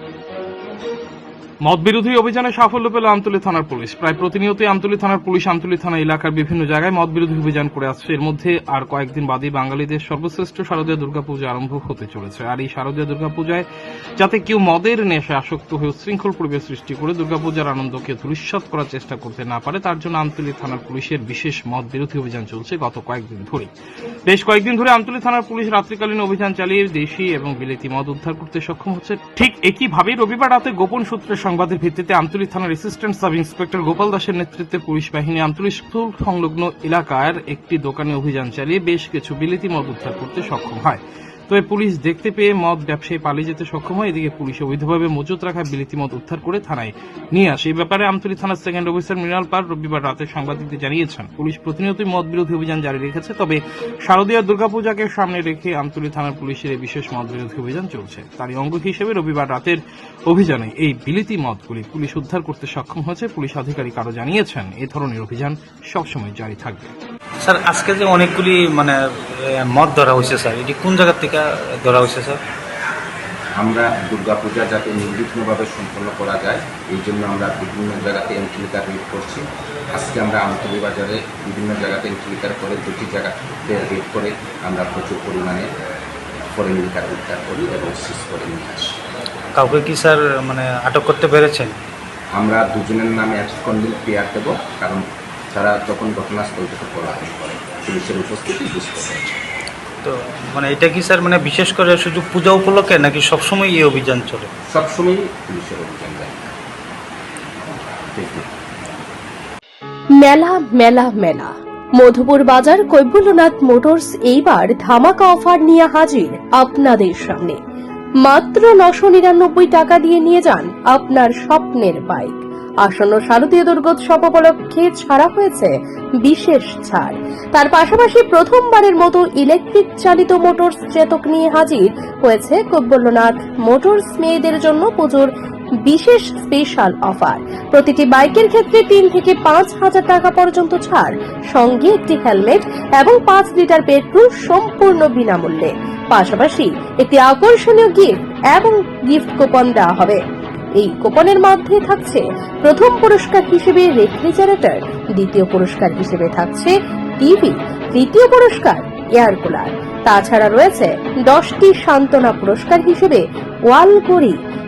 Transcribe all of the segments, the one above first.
Música মদ বিরোধী অভিযানে সাফল্য পেল আমতলী থানার পুলিশ। প্রায় প্রতিনিয়তই আমতলী থানার পুলিশ আমতলী থানা এলাকার বিভিন্ন জায়গায় মদ বিরোধী অভিযান করে আসছে। এর মধ্যে আর কয়েকদিন বাদেই বাঙালিদের সর্বশ্রেষ্ঠ শারদীয় দুর্গাপূজা আরম্ভ হতে চলেছে। আর এই শারদীয় দুর্গাপূজায় যাতে কেউ মদের নেশে আসক্ত হয়ে উশৃঙ্খল পরিবেশ সৃষ্টি করে দুর্গাপূজার আনন্দকে ধূলিসাৎ করার চেষ্টা করতে না পারে, তার জন্য আমতলী থানার পুলিশের বিশেষ মদ বিরোধী অভিযান চলছে গত কয়েকদিন ধরে বেশ কয়েকদিন ধরে আমতলী থানার পুলিশ রাত্রিকালীন অভিযান চালিয়ে দেশি এবং বিলেতি মদ উদ্ধার করতে সক্ষম হচ্ছে। ঠিক একইভাবে রবিবার রাতে গোপন সূত্রের সংবাদের ভিত্তিতে আমতুলি থানার অ্যাসিস্ট্যান্ট সাব ইন্সপেক্টর গোপাল দাসের নেতৃত্বে পুলিশ বাহিনী আমতুলি স্কুল সংলগ্ন এলাকার একটি দোকানে অভিযান চালিয়ে বেশ কিছু বিলিতি মদ উদ্ধার করতে সক্ষম হয়। তবে পুলিশ দেখতে পেয়ে মদ ব্যবসায়ী পালিয়ে যেতে সক্ষম হয়। এদিকে পুলিশ অবৈধভাবে মজুত রাখা বিলিতি মদ উদ্ধার করে থানায় নিয়ে আসে। এই ব্যাপারে আমতলী থানার সেকেন্ড অফিসার মৃণাল পাল রবিবার রাতে সাংবাদিকদের জানিয়েছেন। পুলিশ প্রতিনিয়তই মদ বিরোধী অভিযান জারি রেখেছে, তবে শারদীয় দুর্গাপূজাকে সামনে রেখে আমতলী থানার পুলিশের এই বিশেষ মদ বিরোধী অভিযান চলছে। তারই অঙ্গ হিসেবে রবিবার রাতের অভিযানে এই বিলিতি মদগুলি পুলিশ উদ্ধার করতে সক্ষম হয়েছে। পুলিশ আধিকারিক আরও জানিয়েছেন, এ ধরনের অভিযান সবসময় জারি থাকবে। স্যার আজকে যে অনেকগুলি মানে মদ ধরা হয়েছে স্যার এটি কোন জায়গার থেকে ধরা হয়েছে স্যার? আমরা দুর্গাপূজা যাতে নির্বিঘ্নভাবে সম্পন্ন করা যায় এই জন্য আমরা বিভিন্ন জায়গাতে এন্ট্রিকার রেড করছি। আজকে আমরা আমতলী বাজারে বিভিন্ন জায়গাতে এন্ট্রিকার করে দুটি জায়গাতে রেড করে আমরা প্রচুর পরিমাণে ফরেন লিকার উদ্ধার করি এবং সিজ করে নিয়ে আসি। কাউকে কি স্যার মানে আটক করতে পেরেছেন? আমরা দুজনের নামে একসকন্ডিল পেয়ার দেবো কারণ তারা যখন ঘটনাস্থল থেকে পলায়ন করে পুলিশের উপস্থিতি বুঝতে পেরেছে। তো মানে এটা কি স্যার মানে বিশেষ করে শুধু পূজা উপলক্ষে নাকি সবসময় এই অভিযান চলে? সবসময় পুলিশের অভিযান যায়। মেলা মেলা মেলা। মধুপুর বাজার কৈবুলনাথ মোটরস এইবার ধামাকা অফার নিয়ে হাজির আপনাদের সামনে। মাত্র নশো নিরানব্বই টাকা দিয়ে নিয়ে যান আপনার স্বপ্নের বাইক। আসন্ন শারদীয় দুর্গোৎসব উপলক্ষে ছাড়া হয়েছে বিশেষ ছাড়। তার পাশাপাশি প্রথমবারের মতো ইলেকট্রিক চালিত মোটরস চেতক নিয়ে হাজির হয়েছে কৈবল্যনাথ মোটরস মেয়েদের জন্য পুজোর বিশেষ স্পেশাল অফার প্রতিটি বাইকের ক্ষেত্রে তিন থেকে পাঁচ হাজার টাকা পর্যন্ত ছাড়, সঙ্গে একটি হেলমেট এবং পাঁচ লিটার পেট্রোল সম্পূর্ণ বিনামূল্যে। পাশাপাশি একটি আকর্ষণীয় গিফট এবং গিফট কুপন দেওয়া হবে। এই কুপনের মধ্যে থাকছে প্রথম পুরস্কার হিসেবে রেফ্রিজারেটর দ্বিতীয় পুরস্কার হিসেবে থাকছে টিভি তৃতীয় পুরস্কার এয়ার কুলার তাছাড়া রয়েছে দশটি সান্ত্বনা পুরস্কার হিসেবে ওয়াল ঘড়ি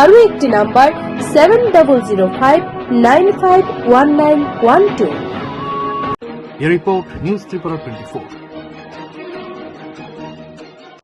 আরও একটি number seven double zero five nine five one nine one two. A report news Tripura twenty four.